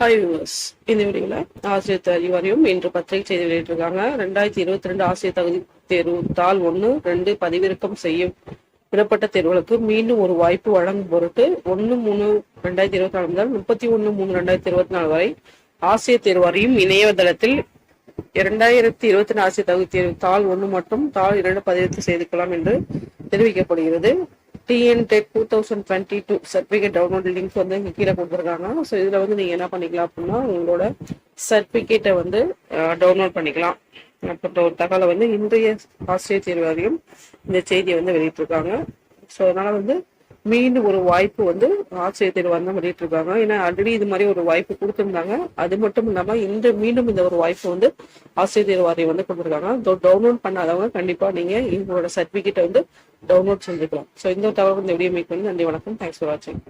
Hi viewers இந்த வீடியோவில் ஆசிரியர் தகுதி இன்று பத்திரிகை செய்தி வெளியிட்டிருக்காங்க. ரெண்டாயிரத்தி இருபத்தி ரெண்டு ஆசிரியர் தகுதி தேர்வு தாள் ஒன்று ரெண்டு பதிவிறக்கம் செய்யும் விடப்பட்ட தேர்வுகளுக்கு மீண்டும் ஒரு வாய்ப்பு வழங்கும் பொருட்டு ஒன்று மூணு ரெண்டாயிரத்தி இருபத்தி நாலு முதல் முப்பத்தி ஒன்று மூணு ரெண்டாயிரத்தி இருபத்தி நாலு வரை ஆசிரியர் தேர்வு இணையதளத்தில் இரண்டாயிரத்தி இருபத்தி ரெண்டு ஆசிரியர் தகுதி தேர்வு தாள் ஒன்று மற்றும் தாள் இரண்டு பதிவிறக்கம் செய்து கொள்ளலாம் என்று தெரிவிக்கப்படுகிறது. TN TET two thousand twenty two certificate download link வந்து இங்கே கீழே கொடுத்துருக்காங்க. ஸோ இதில் வந்து நீங்கள் என்ன பண்ணிக்கலாம் அப்படின்னா உங்களோட சர்டிஃபிகேட்டை வந்து டவுன்லோட் பண்ணிக்கலாம். அப்படின்ற ஒரு தகவலை வந்து இன்றைய ஆசிரியர் தேர்வாரியம் இந்த செய்தியை வந்து வெளியிட்டிருக்காங்க. ஸோ அதனால் வந்து மீண்டும் ஒரு வாய்ப்பு வந்து ஆசிரியர் தேர்வு வந்து இருக்காங்க ஏன்னா ஆல்ரெடி இது மாதிரி ஒரு வாய்ப்பு கொடுத்துருந்தாங்க. அது மட்டும் இல்லாமல் இந்த மீண்டும் இந்த ஒரு வாய்ப்பு வந்து ஆசிரியர் தேர்வு வாரியம் வந்து கொடுத்துருக்காங்க. டவுன்லோட் பண்ணாதவங்க கண்டிப்பா நீங்க இவங்களோட சர்டிபிகேட்டை வந்து டவுன்லோட் செஞ்சுக்கலாம். ஸோ இந்த தகவல் இந்த வீடியோ மேக் பண்ணி நன்றி வணக்கம். தேங்க்ஸ் ஃபார் வாட்சிங்